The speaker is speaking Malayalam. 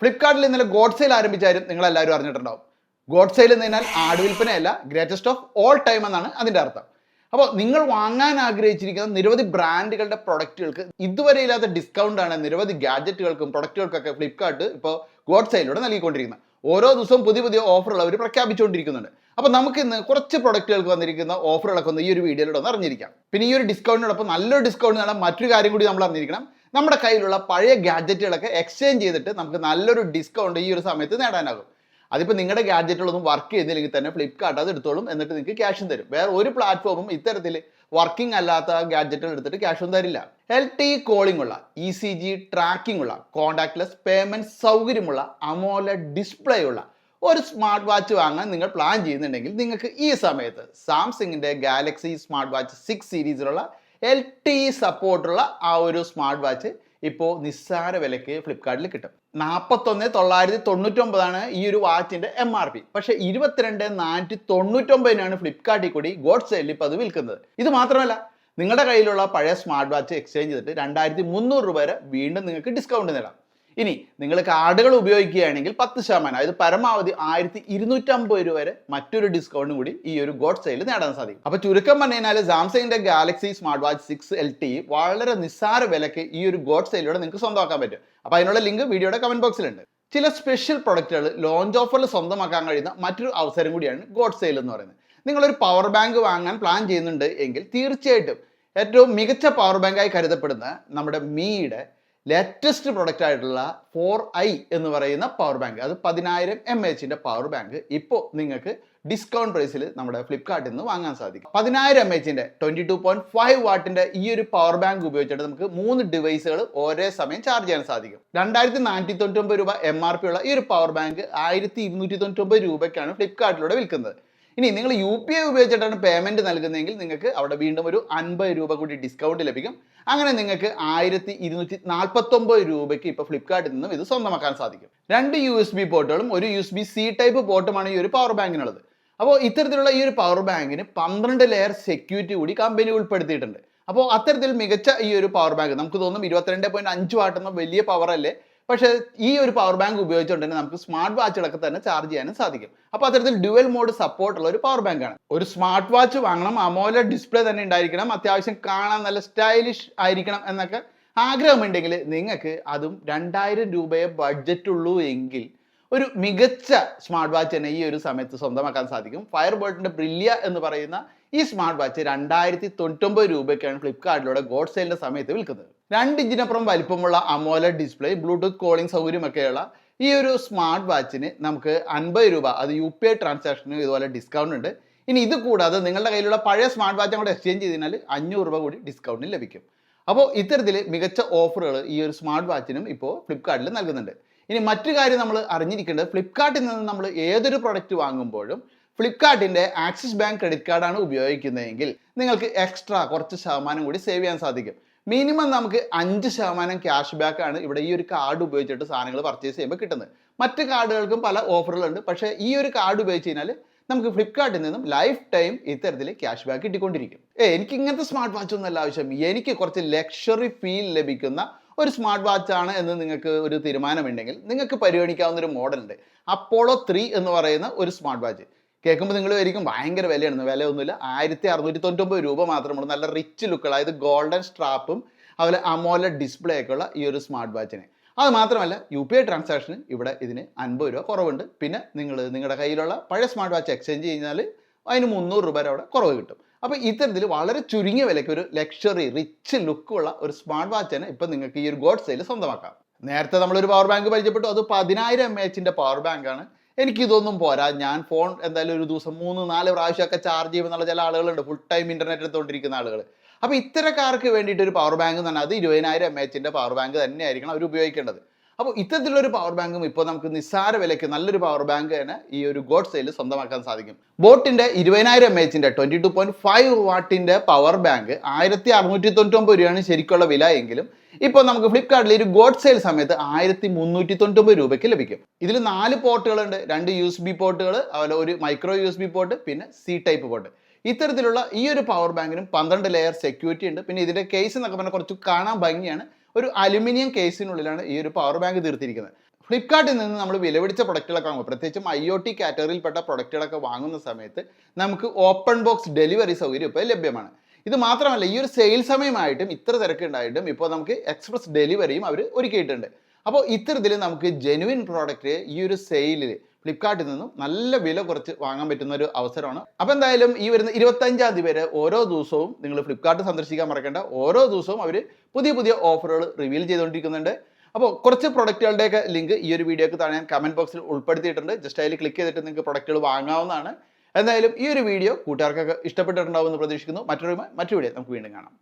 ഫ്ലിപ്കാർട്ടിൽ ഇന്നലെ ഗോഡ് സെയിൽ ആരംഭിച്ചാലും നിങ്ങൾ എല്ലാവരും അറിഞ്ഞിട്ടുണ്ടാവും. ഗോഡ് സെയിൽ എന്ന് കഴിഞ്ഞാൽ ആട് വിൽപ്പനയല്ല ഗ്രേറ്റസ്റ്റ് ഓഫ് ഓൾ ടൈം എന്നാണ് അതിന്റെ അർത്ഥം. അപ്പോൾ നിങ്ങൾ വാങ്ങാൻ ആഗ്രഹിച്ചിരിക്കുന്ന നിരവധി ബ്രാൻഡുകളുടെ പ്രൊഡക്റ്റുകൾക്ക് ഇതുവരെ ഇല്ലാത്ത ഡിസ്കൗണ്ട് ആണ് നിരവധി ഗാഡ്ജറ്റുകൾക്കും പ്രൊഡക്റ്റുകൾക്കൊക്കെ ഫ്ലിപ്കാർട്ട് ഇപ്പോൾ ഗോഡ് സെയിലൂടെ നൽകിക്കൊണ്ടിരിക്കുന്നത്. ഓരോ ദിവസവും പുതിയ പുതിയ ഓഫറുകൾ അവർ പ്രഖ്യാപിച്ചുകൊണ്ടിരിക്കുന്നുണ്ട്. അപ്പോൾ നമുക്ക് ഇന്ന് കുറച്ച് പ്രൊഡക്റ്റുകൾക്ക് വന്നിരിക്കുന്ന ഓഫറുകളൊക്കെ ഒന്ന് ഈ ഒരു വീഡിയോയിലൂടെ ഒന്ന് അറിഞ്ഞിരിക്കാം. പിന്നെ ഈ ഒരു ഡിസ്കൗണ്ടിനോടൊപ്പം നല്ലൊരു ഡിസ്കൗണ്ട് നേടാൻ മറ്റൊരു കാര്യം കൂടി നമ്മൾ അറിഞ്ഞിരിക്കണം. നമ്മുടെ കയ്യിലുള്ള പഴയ ഗാഡ്ജറ്റുകളൊക്കെ എക്സ്ചേഞ്ച് ചെയ്തിട്ട് നമുക്ക് നല്ലൊരു ഡിസ്കൗണ്ട് ഈ ഒരു സമയത്ത് നേടാനാകും. അതിപ്പോൾ നിങ്ങളുടെ ഗാഡ്ജറ്റുകളൊന്നും വർക്ക് ചെയ്യുന്നില്ലെങ്കിൽ തന്നെ ഫ്ലിപ്കാർട്ട് അത് എടുത്തോളും എന്നിട്ട് നിങ്ങൾക്ക് ക്യാഷും തരും. വേറെ ഒരു പ്ലാറ്റ്ഫോമും ഇത്തരത്തിൽ വർക്കിംഗ് അല്ലാത്ത ഗാഡ്ജറ്റുകൾ എടുത്തിട്ട് ക്യാഷും തരില്ല. എൽ ടി കോളിംഗ് ഉള്ള ഇ സി ജി ട്രാക്കിംഗ് ഉള്ള കോൺടാക്ട്ലെസ് പേയ്മെന്റ് സൗകര്യമുള്ള അമോല ഡിസ്പ്ലേ ഉള്ള ഒരു സ്മാർട്ട് വാച്ച് വാങ്ങാൻ നിങ്ങൾ പ്ലാൻ ചെയ്യുന്നുണ്ടെങ്കിൽ നിങ്ങൾക്ക് ഈ സമയത്ത് സാംസങ്ങിന്റെ ഗാലക്സി സ്മാർട്ട് വാച്ച് സിക്സ് സീരീസിലുള്ള എൽ ടി സപ്പോർട്ടുള്ള ആ ഒരു സ്മാർട്ട് വാച്ച് ഇപ്പോൾ നിസ്സാര വിലയ്ക്ക് ഫ്ലിപ്കാർട്ടിൽ കിട്ടും. നാൽപ്പത്തൊന്ന് തൊള്ളായിരത്തി തൊണ്ണൂറ്റൊമ്പതാണ് ഈ ഒരു വാച്ചിന്റെ എം ആർ പി പക്ഷേ ഇരുപത്തിരണ്ട് നാനൂറ്റി തൊണ്ണൂറ്റൊമ്പതിനാണ് ഫ്ലിപ്കാർട്ടിൽ കൂടി ഗോഡ് സെയിലിൽ ഇപ്പോൾ അത് വിൽക്കുന്നത്. ഇത് മാത്രമല്ല നിങ്ങളുടെ കയ്യിലുള്ള പഴയ സ്മാർട്ട് വാച്ച് എക്സ്ചേഞ്ച് ചെയ്തിട്ട് രണ്ടായിരത്തി മുന്നൂറ് രൂപ വരെ വീണ്ടും നിങ്ങൾക്ക് ഡിസ്കൗണ്ട് നേടാം. ഇനി നിങ്ങൾ കാർഡുകൾ ഉപയോഗിക്കുകയാണെങ്കിൽ പത്ത് ശതമാനം അതായത് പരമാവധി ആയിരത്തി ഇരുന്നൂറ്റമ്പത് രൂപ വരെ മറ്റൊരു ഡിസ്കൗണ്ട് കൂടി ഈ ഒരു ഗോഡ് സെയിൽ നേടാൻ സാധിക്കും. അപ്പൊ ചുരുക്കം പറഞ്ഞു കഴിഞ്ഞാൽ സാംസങ്ങിന്റെ Galaxy smart watch six L T വളരെ നിസ്സാര വിലക്ക് ഈ ഒരു ഗോഡ് സെയിലൂടെ നിങ്ങൾക്ക് സ്വന്തമാക്കാൻ പറ്റും. അപ്പൊ അതിനുള്ള ലിങ്ക് വീഡിയോയുടെ കമന്റ് ബോക്സിലുണ്ട് ചില സ്പെഷ്യൽ പ്രൊഡക്റ്റുകൾ ലോഞ്ച് ഓഫറിൽ സ്വന്തമാക്കാൻ കഴിയുന്ന മറ്റൊരു അവസരം കൂടിയാണ് ഗോഡ് സെയിൽ എന്ന് പറയുന്നത്. നിങ്ങളൊരു പവർ ബാങ്ക് വാങ്ങാൻ പ്ലാൻ ചെയ്യുന്നുണ്ട് എങ്കിൽ തീർച്ചയായിട്ടും ഏറ്റവും മികച്ച പവർ ബാങ്കായി കരുതപ്പെടുന്ന നമ്മുടെ മീയുടെ ലേറ്റസ്റ്റ് പ്രൊഡക്റ്റ് ആയിട്ടുള്ള ഫോർ ഐ എന്ന് പറയുന്ന പവർ ബാങ്ക് അത് പതിനായിരം എം എച്ചിന്റെ പവർ ബാങ്ക് ഇപ്പോൾ നിങ്ങൾക്ക് ഡിസ്കൗണ്ട് പ്രൈസിൽ നമ്മുടെ ഫ്ലിപ്കാർട്ടിൽ നിന്ന് വാങ്ങാൻ സാധിക്കും. പതിനായിരം എം എച്ചിന്റെ ട്വന്റി ടു പോയിന്റ് ഫൈവ് വാട്ടിന്റെ ഈ ഒരു പവർ ബാങ്ക് ഉപയോഗിച്ചിട്ട് നമുക്ക് മൂന്ന് ഡിവൈസുകൾ ഒരേ സമയം ചാർജ് ചെയ്യാൻ സാധിക്കും. രണ്ടായിരത്തി നാനൂറ്റി തൊണ്ണൂറ്റൊമ്പത് രൂപ എം ആർ പി ഉള്ള ഈ ഒരു പവർ ബാങ്ക് ആയിരത്തി ഇരുന്നൂറ്റി തൊണ്ണൂറ്റൊമ്പത് രൂപയ്ക്കാണ് ഫ്ലിപ്കാർട്ടിലൂടെ വിൽക്കുന്നത്. ഇനി നിങ്ങൾ യു പി ഐ ഉപയോഗിച്ചിട്ടാണ് പേയ്മെന്റ് നൽകുന്നതെങ്കിൽ നിങ്ങൾക്ക് അവിടെ വീണ്ടും ഒരു അൻപത് രൂപ കൂടി ഡിസ്കൗണ്ട് ലഭിക്കും. അങ്ങനെ നിങ്ങൾക്ക് ആയിരത്തി ഇരുന്നൂറ്റി നാൽപ്പത്തൊമ്പത് രൂപയ്ക്ക് ഇപ്പോൾ ഫ്ലിപ്കാർട്ടിൽ നിന്നും ഇത് സ്വന്തമാക്കാൻ സാധിക്കും. രണ്ട് യു എസ് ബി പോർട്ടുകളും ഒരു U S B C type പോർട്ടുമാണ് ഈ ഒരു പവർ ബാങ്കിനുള്ളത് അപ്പോൾ ഇത്തരത്തിലുള്ള ഈ ഒരു പവർ ബാങ്കിന് പന്ത്രണ്ട് ലെയർ സെക്യൂരിറ്റി കൂടി കമ്പനി ഉൾപ്പെടുത്തിയിട്ടുണ്ട്. അപ്പോൾ അത്തരത്തിൽ മികച്ച ഈ ഒരു പവർ ബാങ്ക് നമുക്ക് തോന്നും ഇരുപത്തിരണ്ട് പോയിന്റ് അഞ്ച് വാട്ടുന്ന വലിയ പവർ അല്ലേ? പക്ഷേ ഈ ഒരു പവർ ബാങ്ക് ഉപയോഗിച്ചുകൊണ്ട് തന്നെ നമുക്ക് സ്മാർട്ട് വാച്ചുകളൊക്കെ തന്നെ ചാർജ് ചെയ്യാനും സാധിക്കും. അപ്പോൾ അത്തരത്തിൽ ഡ്യുവൽ മോഡ് സപ്പോർട്ട് ഉള്ള ഒരു പവർ ബാങ്ക് ആണ്. ഒരു സ്മാർട്ട് വാച്ച് വാങ്ങണം അമോലെ ഡിസ്പ്ലേ തന്നെ ഉണ്ടായിരിക്കണം അത്യാവശ്യം കാണാൻ നല്ല സ്റ്റൈലിഷ് ആയിരിക്കണം എന്നൊക്കെ ആഗ്രഹമുണ്ടെങ്കിൽ നിങ്ങൾക്ക് അതും രണ്ടായിരം രൂപയെ ബഡ്ജറ്റ് ഉള്ളൂ എങ്കിൽ ഒരു മികച്ച സ്മാർട്ട് വാച്ച് തന്നെ ഈ ഒരു സമയത്ത് സ്വന്തമാക്കാൻ സാധിക്കും. ഫയർ ബോൾട്ടിന്റെ ബ്രില്യ എന്ന് പറയുന്ന ഈ സ്മാർട്ട് വാച്ച് രണ്ടായിരത്തി തൊണ്ണൂറ്റൊമ്പത് രൂപയ്ക്കാണ് ഫ്ലിപ്കാർട്ടിലൂടെ ഗോഡ് സെയിലിന്റെ സമയത്ത് വിൽക്കുന്നത്. രണ്ട് ഇഞ്ചിനപ്പുറം വലിപ്പമുള്ള അമോല ഡിസ്പ്ലേ ബ്ലൂടൂത്ത് കോളിംഗ് സൗകര്യമൊക്കെയുള്ള ഈ ഒരു സ്മാർട്ട് വാച്ചിന് നമുക്ക് അൻപത് രൂപ അത് യു പി ഐ ട്രാൻസാക്ഷന് ഇതുപോലെ ഡിസ്കൗണ്ട് ഉണ്ട്. ഇനി ഇത് കൂടാതെ നിങ്ങളുടെ കയ്യിലുള്ള പഴയ സ്മാർട്ട് വാച്ച് അങ്ങോട്ട് എക്സ്ചേഞ്ച് ചെയ്തതിനാൽ അഞ്ഞൂറ് രൂപ കൂടി ഡിസ്കൗണ്ടിന് ലഭിക്കും. അപ്പോൾ ഇത്തരത്തിൽ മികച്ച ഓഫറുകൾ ഈ ഒരു സ്മാർട്ട് വാച്ചിനും ഇപ്പോൾ ഫ്ലിപ്കാർട്ടിൽ നൽകുന്നുണ്ട്. ഇനി മറ്റു കാര്യം നമ്മൾ അറിഞ്ഞിരിക്കേണ്ടത് ഫ്ലിപ്കാർട്ടിൽ നിന്ന് നമ്മൾ ഏതൊരു പ്രൊഡക്റ്റ് വാങ്ങുമ്പോഴും ഫ്ലിപ്കാർട്ടിന്റെ ആക്സിസ് ബാങ്ക് ക്രെഡിറ്റ് കാർഡാണ് ഉപയോഗിക്കുന്നതെങ്കിൽ നിങ്ങൾക്ക് എക്സ്ട്രാ കുറച്ച് ശതമാനം കൂടി സേവ് ചെയ്യാൻ സാധിക്കും. മിനിമം നമുക്ക് അഞ്ച് ശതമാനം ക്യാഷ് ബാക്ക് ആണ് ഇവിടെ ഈ ഒരു കാർഡ് ഉപയോഗിച്ചിട്ട് സാധനങ്ങൾ പർച്ചേസ് ചെയ്യുമ്പോൾ കിട്ടുന്നത്. മറ്റ് കാർഡുകൾക്കും പല ഓഫറുകളുണ്ട് പക്ഷേ ഈ ഒരു കാർഡ് ഉപയോഗിച്ച് കഴിഞ്ഞാൽ നമുക്ക് ഫ്ലിപ്കാർട്ടിൽ നിന്നും ലൈഫ് ടൈം ഇത്തരത്തിൽ ക്യാഷ് ബാക്ക് കിട്ടിക്കൊണ്ടിരിക്കും. ഏ എനിക്ക് ഇങ്ങനത്തെ സ്മാർട്ട് വാച്ച് ഒന്നല്ല ആവശ്യം. എനിക്ക് കുറച്ച് ലക്ഷറി ഫീൽ ലഭിക്കുന്ന ഒരു സ്മാർട്ട് വാച്ച് ആണ് എന്ന് നിങ്ങൾക്ക് ഒരു തീരുമാനമുണ്ടെങ്കിൽ നിങ്ങൾക്ക് പരിഗണിക്കാവുന്ന ഒരു മോഡലുണ്ട് അപ്പോളോ ത്രീ എന്ന് പറയുന്ന ഒരു സ്മാർട്ട് വാച്ച് കേൾക്കുമ്പോൾ നിങ്ങൾ വിചാരിക്കും ഭയങ്കര വിലയാണ് വില ഒന്നുമില്ല ആയിരത്തി അറുന്നൂറ്റി തൊണ്ണൂറ്റൊമ്പത് രൂപ മാത്രമുള്ളൂ നല്ല റിച്ച് ലുക്കുകൾ അതായത് ഗോൾഡൻ സ്ട്രാപ്പും അതുപോലെ അമോല ഡിസ്പ്ലേ ഒക്കെ ഉള്ള ഈ ഒരു സ്മാർട്ട് വാച്ചിന് അത് മാത്രമല്ല യു പി ഐ ട്രാൻസാക്ഷന് ഇവിടെ ഇതിന് അൻപത് രൂപ കുറവുണ്ട്. പിന്നെ നിങ്ങൾ നിങ്ങളുടെ കയ്യിലുള്ള പഴയ സ്മാർട്ട് വാച്ച് എക്സ്ചേഞ്ച് കഴിഞ്ഞാൽ അതിന് മുന്നൂറ് രൂപ വരെ അവിടെ കുറവ് കിട്ടും. അപ്പോൾ ഇത്തരത്തിൽ വളരെ ചുരുങ്ങിയ വിലയ്ക്ക് ഒരു ലക്ഷറി റിച്ച് ലുക്കുള്ള ഒരു സ്മാർട്ട് വാച്ചാണ് ഇപ്പം നിങ്ങൾക്ക് ഈ ഒരു ഗോഡ് സെയിൽ സ്വന്തമാക്കാം. നേരത്തെ നമ്മളൊരു പവർ ബാങ്ക് പരിചയപ്പെട്ടു. അത് പതിനായിരം എം എച്ചിന്റെ പവർ ബാങ്കാണ് എനിക്ക് ഇതൊന്നും പോരാ. ഞാൻ ഫോൺ എന്തായാലും ഒരു ദിവസം മൂന്ന് നാല് പ്രാവശ്യമൊക്കെ ചാർജ് ചെയ്യുമെന്നുള്ള ചില ആളുകളുണ്ട്. ഫുൾ ടൈം ഇന്റർനെറ്റ് എടുത്തുകൊണ്ടിരിക്കുന്ന ആളുകൾ അപ്പോൾ ഇത്തരക്കാർക്ക് വേണ്ടിയിട്ട് ഒരു പവർ ബാങ്ക് തന്നെ അത് ഇരുപതിനായിരം എം എച്ചിന്റെ പവർ ബാങ്ക് തന്നെയായിരിക്കണം അവർ ഉപയോഗിക്കേണ്ടത്. അപ്പോൾ ഇത്തരത്തിലൊരു പവർ ബാങ്കും ഇപ്പോൾ നമുക്ക് നിസ്സാര വിലയ്ക്ക് നല്ലൊരു പവർ ബാങ്ക് തന്നെ ഈ ഒരു ഗോഡ് സെയിൽ സ്വന്തമാക്കാൻ സാധിക്കും. ബോട്ടിന്റെ ഇരുപതിനായിരം എം എച്ചിന്റെ ട്വന്റി ടു പോയിന്റ് ഫൈവ് വാട്ടിന്റെ പവർ ബാങ്ക് ആയിരത്തി അറുന്നൂറ്റി തൊണ്ണൂറ്റൊമ്പത് രൂപയാണ് ശരിക്കുള്ള വില എങ്കിലും ഇപ്പോൾ നമുക്ക് ഫ്ലിപ്കാർട്ടിൽ ഒരു ഗോഡ് സെയിൽ സമയത്ത് ആയിരത്തി മുന്നൂറ്റി തൊണ്ണൂറ്റൊമ്പത് രൂപയ്ക്ക് ലഭിക്കും. ഇതിൽ നാല് പോർട്ടുകളുണ്ട് രണ്ട് യു എസ് ബി പോർട്ടുകൾ അതുപോലെ ഒരു micro U S B port പിന്നെ സി ടൈപ്പ് പോർട്ട് ഇത്തരത്തിലുള്ള ഈ ഒരു പവർ ബാങ്കിനും പന്ത്രണ്ട് ലെയർ സെക്യൂരിറ്റി ഉണ്ട്. പിന്നെ ഇതിന്റെ കേസ് എന്നൊക്കെ പറഞ്ഞാൽ കുറച്ച് കാണാൻ ഭംഗിയാണ്. ഒരു അലുമിനിയം കേസിനുള്ളിലാണ് ഈ ഒരു പവർ ബാങ്ക് തീർത്തിരിക്കുന്നത്. ഫ്ലിപ്കാർട്ടിൽ നിന്ന് നമ്മൾ വിലപിടിച്ച പ്രൊഡക്റ്റുകളൊക്കെ വാങ്ങും. പ്രത്യേകിച്ചും ഐ ഒ ടി കാറ്റഗറിയിൽപ്പെട്ട പ്രൊഡക്റ്റുകളൊക്കെ വാങ്ങുന്ന സമയത്ത് നമുക്ക് ഓപ്പൺ ബോക്സ് ഡെലിവറി സൗകര്യം ഇപ്പോൾ ലഭ്യമാണ്. ഇത് മാത്രമല്ല ഈ ഒരു സെയിൽ സമയമായിട്ടും ഇത്ര തിരക്കുണ്ടായിട്ടും ഇപ്പോൾ നമുക്ക് എക്സ്പ്രസ് ഡെലിവറിയും അവർ ഒരുക്കിയിട്ടുണ്ട്. അപ്പോൾ ഇത്തരത്തിൽ നമുക്ക് ജെനുവിൻ പ്രോഡക്റ്റ് ഈ ഒരു സെയിലിൽ ഫ്ലിപ്കാർട്ടിൽ നിന്നും നല്ല വില കുറച്ച് വാങ്ങാൻ പറ്റുന്ന ഒരു അവസരമാണ്. അപ്പോൾ എന്തായാലും ഈ വരുന്ന ഇരുപത്തഞ്ചാം തീയതി വരെ ഓരോ ദിവസവും നിങ്ങൾ ഫ്ലിപ്കാർട്ട് സന്ദർശിക്കാൻ മറക്കേണ്ട. ഓരോ ദിവസവും അവർ പുതിയ പുതിയ ഓഫറുകൾ റിവീൽ ചെയ്തുകൊണ്ടിരിക്കുന്നുണ്ട്. അപ്പോൾ കുറച്ച് പ്രൊഡക്റ്റുകളുടെയൊക്കെ ലിങ്ക് ഈ ഒരു വീഡിയോക്ക് താഴെ ഞാൻ കമന്റ് ബോക്സിൽ ഉൾപ്പെടുത്തിയിട്ടുണ്ട്. ജസ്റ്റ് അതിൽ ക്ലിക്ക് ചെയ്തിട്ട് നിങ്ങൾക്ക് പ്രൊഡക്റ്റുകൾ വാങ്ങാവുന്നതാണ്. എന്തായാലും ഈ ഒരു വീഡിയോ കൂട്ടുകാർക്കൊക്കെ ഇഷ്ടപ്പെട്ടിട്ടുണ്ടാവുമെന്ന് പ്രതീക്ഷിക്കുന്നു. മറ്റൊരു മറ്റു വീഡിയോ നമുക്ക് വീണ്ടും കാണാം.